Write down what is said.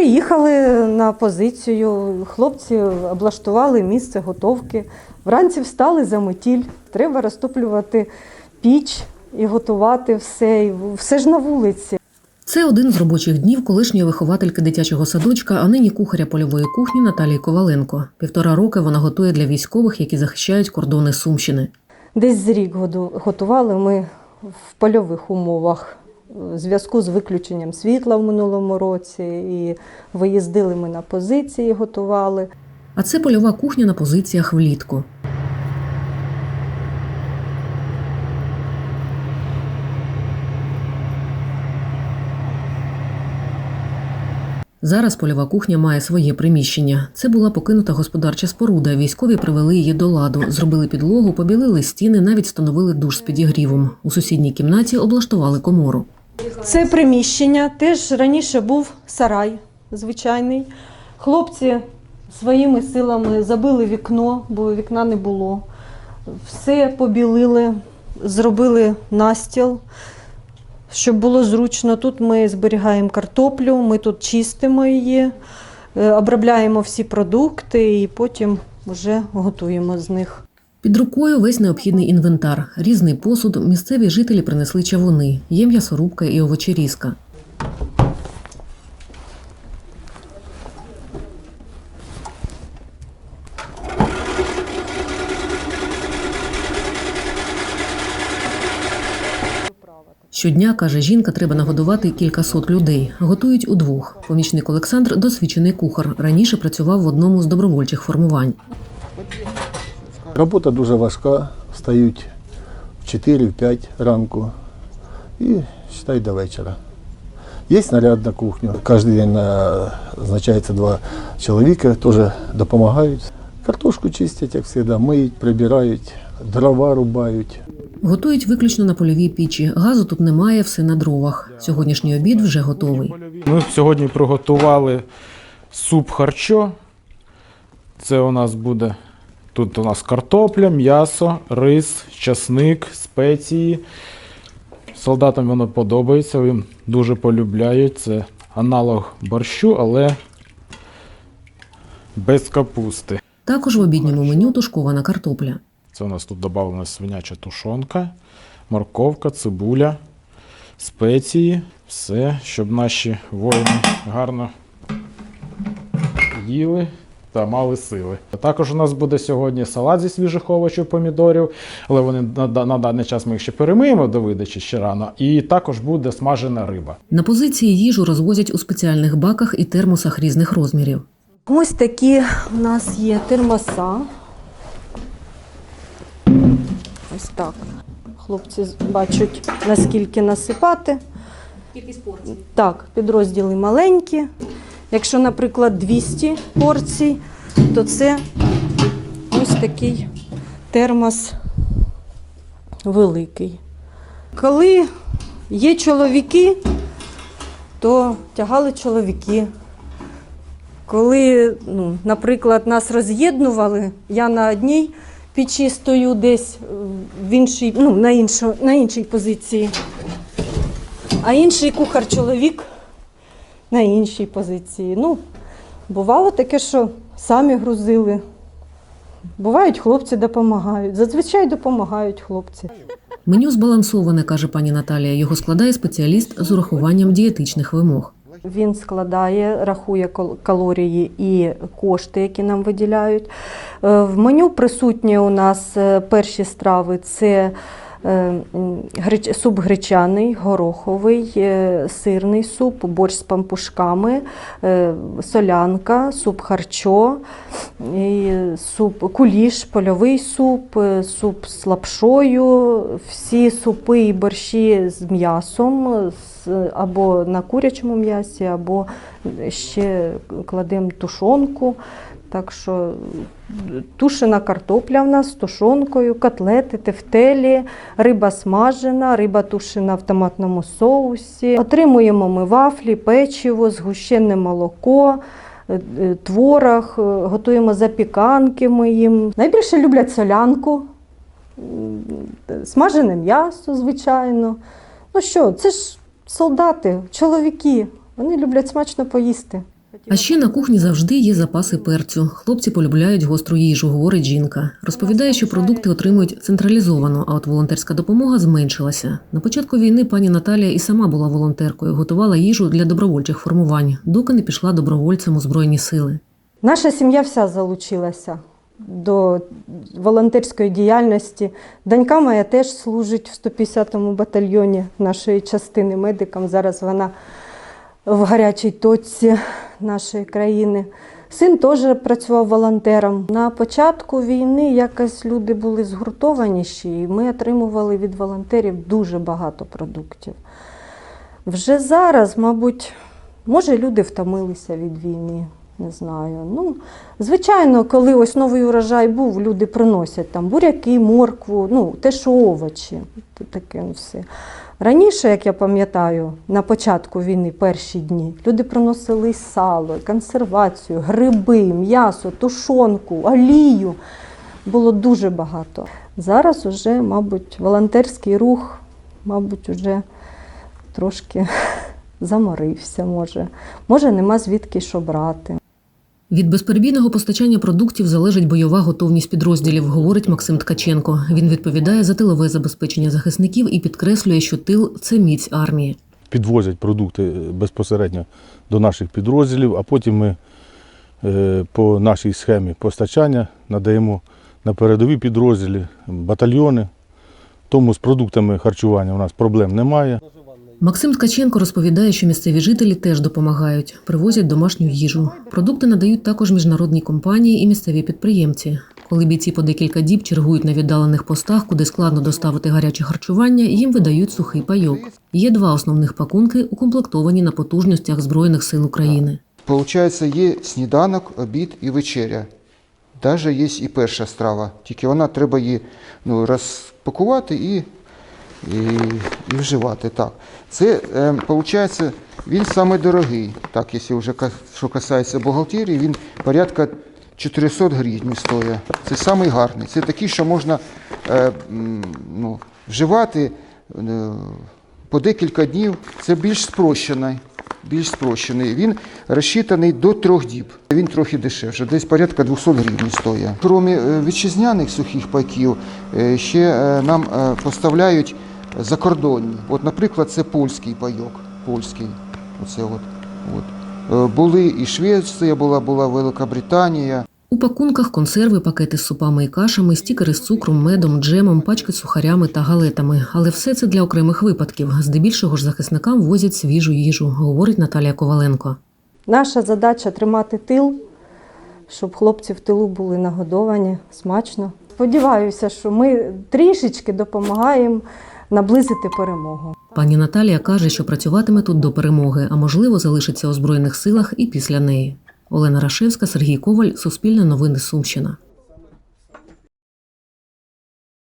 Приїхали на позицію, хлопці облаштували місце готовки. Вранці встали за метіль. Треба розтоплювати піч і готувати все. І все ж на вулиці. Це один з робочих днів колишньої виховательки дитячого садочка, а нині кухаря польової кухні Наталії Коваленко. Півтора роки вона готує для військових, які захищають кордони Сумщини. Десь з рік готували ми в польових умовах зв'язку з виключенням світла в минулому році. І виїздили ми на позиції, готували. А це польова кухня на позиціях влітку. Зараз польова кухня має своє приміщення. Це була покинута господарча споруда. Військові привели її до ладу, зробили підлогу, побілили стіни, навіть встановили душ з підігрівом. У сусідній кімнаті облаштували комору. Це приміщення теж раніше був сарай звичайний. Хлопці своїми силами забили вікно, бо вікна не було. Все побілили, зробили настіл, щоб було зручно. Тут ми зберігаємо картоплю, ми тут чистимо її, е, обробляємо всі продукти і потім вже готуємо з них. Під рукою весь необхідний інвентар, різний посуд. Місцеві жителі принесли чавуни, є м'ясорубка і овочерізка. Щодня, каже жінка, треба нагодувати кількасот людей. Готують удвох. Помічник Олександр досвідчений кухар. Раніше працював в одному з добровольчих формувань. Робота дуже важка, встають в 4-5 ранку і читай до вечора. Є наряд на кухню. Кожен день назначається два чоловіка, теж допомагають. Картошку чистять, як завжди, миють, прибирають, дрова рубають. Готують виключно на польовій пічі. Газу тут немає, все на дровах. Сьогоднішній обід вже готовий. Ми сьогодні приготували суп харчо. Це у нас буде тут у нас картопля, м'ясо, рис, часник, спеції. Солдатам воно подобається, їм дуже полюбляють. Це аналог борщу, але без капусти. Також в обідньому меню тушкована картопля. Це у нас тут додавлена свиняча тушонка, морковка, цибуля, спеції. Все, щоб наші воїни гарно їли та мали сили. Також у нас буде сьогодні салат зі свіжих овочів, помідорів, але вони на, на даний час ми їх ще перемиємо до видачі ще рано. І також буде смажена риба. На позиції їжу розвозять у спеціальних баках і термосах різних розмірів. Ось такі у нас є термоса. Ось так. Хлопці бачать, наскільки насипати. Кількість порцій. Так, підрозділи маленькі. Якщо, наприклад, 200 порцій, то це ось такий термос великий. Коли є чоловіки, то тягали чоловіки. Коли, ну, наприклад, нас роз'єднували, я на одній печі стою десь в іншій, ну, на, іншо, на іншій позиції, а інший кухар-чоловік на іншій позиції. Ну, бувало таке, що самі грузили. Бувають, хлопці допомагають. Зазвичай допомагають хлопці. Меню збалансоване, каже пані Наталія. Його складає спеціаліст з урахуванням дієтичних вимог. Він складає, рахує кал- калорії і кошти, які нам виділяють. Е, В меню присутні у нас е, перші страви це суп гречаний, гороховий, е, сирний суп, борщ з пампушками, е, солянка, суп харчо, суп куліш, польовий суп, е, суп з лапшою, всі супи і борщі з м'ясом, або на курячому м'ясі, або ще кладемо тушонку. Так що тушена картопля в нас з тушонкою, котлети, тефтелі, риба смажена, риба тушена в томатному соусі. Отримуємо ми вафлі, печиво, згущене молоко. е, е, Творог, е, готуємо запіканки ми їм. Найбільше люблять солянку, смажене м'ясо, звичайно. Ну що, це ж солдати, чоловіки, вони люблять смачно поїсти. А ще на кухні завжди є запаси перцю. Хлопці полюбляють гостру їжу, говорить жінка. Розповідає, що продукти отримують централізовано, а от волонтерська допомога зменшилася. На початку війни пані Наталія і сама була волонтеркою, готувала їжу для добровольчих формувань, доки не пішла добровольцем у збройні сили. Наша сім'я вся залучилася до волонтерської діяльності. Донька моя теж служить в 150-му батальйоні нашої частини медикам. Зараз вона в гарячій точці нашої країни. Син теж працював волонтером. На початку війни якось люди були згуртованіші, і ми отримували від волонтерів дуже багато продуктів. Вже зараз, мабуть, може, люди втомилися від війни. Не знаю. Ну, звичайно, коли ось новий урожай був, люди приносять там буряки, моркву, ну, те, що овочі, таке ну, все. Раніше, як я пам'ятаю, на початку війни, перші дні, люди приносили сало, консервацію, гриби, м'ясо, тушонку, олію. Було дуже багато. Зараз уже, мабуть, волонтерський рух, мабуть, уже трошки заморився, може. Може, нема звідки що брати. Від безперебійного постачання продуктів залежить бойова готовність підрозділів, говорить Максим Ткаченко. Він відповідає за тилове забезпечення захисників і підкреслює, що тил це міць армії. підвозять продукти безпосередньо до наших підрозділів, а потім ми е, по нашій схемі постачання надаємо на передові підрозділі, батальйони. Тому з продуктами харчування у нас проблем немає. Максим Ткаченко розповідає, що місцеві жителі теж допомагають, привозять домашню їжу. Продукти надають також міжнародні компанії і місцеві підприємці. Коли бійці по декілька діб чергують на віддалених постах, куди складно доставити гаряче харчування, їм видають сухий пайок. Є два основних пакунки, укомплектовані на потужностях Збройних сил України. Получається, є сніданок, обід і вечеря. Даже є і перша страва. Тільки вона треба її ну, розпакувати і, і, і вживати. Так. Це, е, виходить, він саме дорогий. Так, якщо вже що касається бухгалтерії, він порядка 400 гривень стоїть. Це самий гарний. Це такий, що можна е, ну, вживати е, по декілька днів. Це більш спрощений. Більш спрощений. Він розчитаний до трьох діб. Він трохи дешевше, десь порядка 200 гривень стоїть. Крім е, вітчизняних сухих пайків, е, ще е, нам е, поставляють закордонні. От, наприклад, це польський пайок. Польський. Оце от. От. Е, Були і Швеція, була, була Великобританія. У пакунках консерви, пакети з супами і кашами, стікери з цукром, медом, джемом, пачки з сухарями та галетами. Але все це для окремих випадків. Здебільшого ж захисникам возять свіжу їжу, говорить Наталія Коваленко. Наша задача тримати тил, щоб хлопці в тилу були нагодовані смачно. Сподіваюся, що ми трішечки допомагаємо наблизити перемогу. Пані Наталія каже, що працюватиме тут до перемоги, а можливо залишиться у збройних силах і після неї. Олена Рашевська, Сергій Коваль, Суспільне новини Сумщина.